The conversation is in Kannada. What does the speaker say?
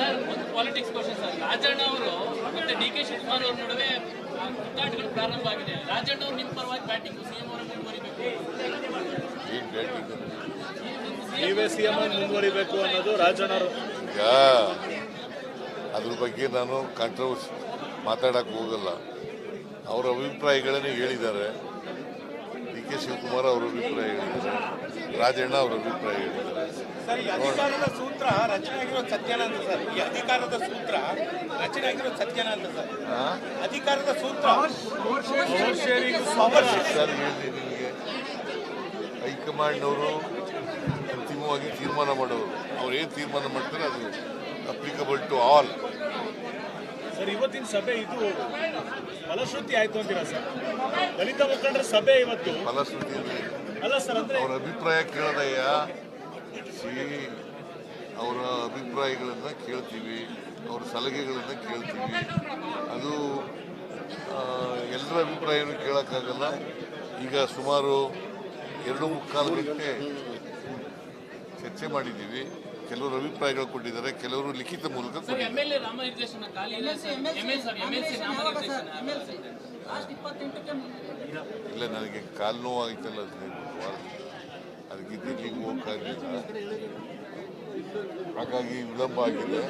ಸರ್ ಒಂದು ಪಾಲಿಟಿಕ್ಸ್ ಕ್ವಶನ್ ಸರ್. ರಾಜಣ್ಣ ಅವರು ಮತ್ತೆ ಡಿ ಕೆ ಶಿವಕುಮಾರ್ ಅವ್ರ ನಡುವೆ ಆ, ಹುಟ್ಟಾಟಗಳು ಪ್ರಾರಂಭ ಆಗಿದೆ. ರಾಜಣ್ಣ ಅವರು ನಿಮ್ಮ ಪರವಾಗಿ ಬ್ಯಾಟಿಂಗ್ ಸಿಎಂ ಅವರ ಮುಂದುವರಿಬೇಕು. ನೀವೇ ಸಿಎಂ ಮುಂದುವರಿಬೇಕು ಅನ್ನೋದು ರಾಜಣ್ಣವರು ಈಗ ಅದ್ರ ಬಗ್ಗೆ ನಾನು ಕಾಂಟ್ರವರ್ಸಿ ಮಾತಾಡಕ್ಕೆ ಹೋಗಲ್ಲ. ಅವರ ಅಭಿಪ್ರಾಯಗಳನ್ನೇ ಹೇಳಿದ್ದಾರೆ. ಡಿ ಕೆ ಶಿವಕುಮಾರ್ ಅವರ ಅಭಿಪ್ರಾಯ ಹೇಳಿದ್ದಾರೆ. ರಾಜಣ್ಣ ಅವರ ಅಭಿಪ್ರಾಯ ಹೇಳಿದ್ದಾರೆ. ಸರ್ ಈ ಅಧಿಕಾರದ ಸೂತ್ರ ರಚನೆ ಆಗಿರೋ ಸತ್ಯನ ಅಂತ ಸರ್. ಈ ಅಧಿಕಾರದ ಸೂತ್ರ ರಚನೆ ಆಗಿರೋ ಸತ್ಯನ ಅಂತ ಸರ್? ಅಧಿಕಾರದ ಸೂತ್ರ. ಸರ್ ಹೇಳಿದೆ ನಿಮಗೆ. ಹೈಕಮಾಂಡ್ನವರು ಅಂತಿಮವಾಗಿ ತೀರ್ಮಾನ ಮಾಡೋರು. ಅವ್ರು ಏನು ತೀರ್ಮಾನ ಮಾಡ್ತಾರೆ ಅದು ಅಪ್ಲಿಕಬಲ್ ಟು ಆಲ್ ಸರ್ ಇವತ್ತಿನ ಸಭೆ ಇದು ಫಲಶ್ರುತಿ ಆಯ್ತು ಅಂತೀರಾ ಸರ್? ದಲಿತ ಮುಖಂಡರ ಸಭೆ ಇವತ್ತು. ಫಲಶ್ರುತಿ ಅಂದ್ರೆ ಅಲ್ಲ ಸರ್ ಅಂದ್ರೆ ಅವರ ಅಭಿಪ್ರಾಯ ಕೇಳೋದಯ್ಯ? ಸಿ ಅವರ ಅಭಿಪ್ರಾಯಗಳನ್ನು ಕೇಳ್ತೀವಿ ಅವ್ರ ಸಲಹೆಗಳನ್ನು ಕೇಳ್ತೀವಿ. ಅದು ಎಲ್ಲರ ಅಭಿಪ್ರಾಯನೂ ಕೇಳೋಕ್ಕಾಗಲ್ಲ. ಈಗ ಸುಮಾರು ಎರಡು ಮುಕ್ಕಾಲು ಗಂಟೆ ಚರ್ಚೆ ಮಾಡಿದ್ದೀವಿ. ಕೆಲವರು ಅಭಿಪ್ರಾಯಗಳು ಕೊಟ್ಟಿದ್ದಾರೆ ಕೆಲವರು ಲಿಖಿತ ಮೂಲಕ ಇಲ್ಲ ನನಗೆ ಕಾಲು ನೋವು ಹದಿನೈದು ಅದಕ್ಕೆ ದಿಲ್ಲಿಗೆ ಹೋಗಕ್ಕಾಗಲಿಲ್ಲ ಹಾಗಾಗಿ ವಿಳಂಬ ಆಗಿದೆ.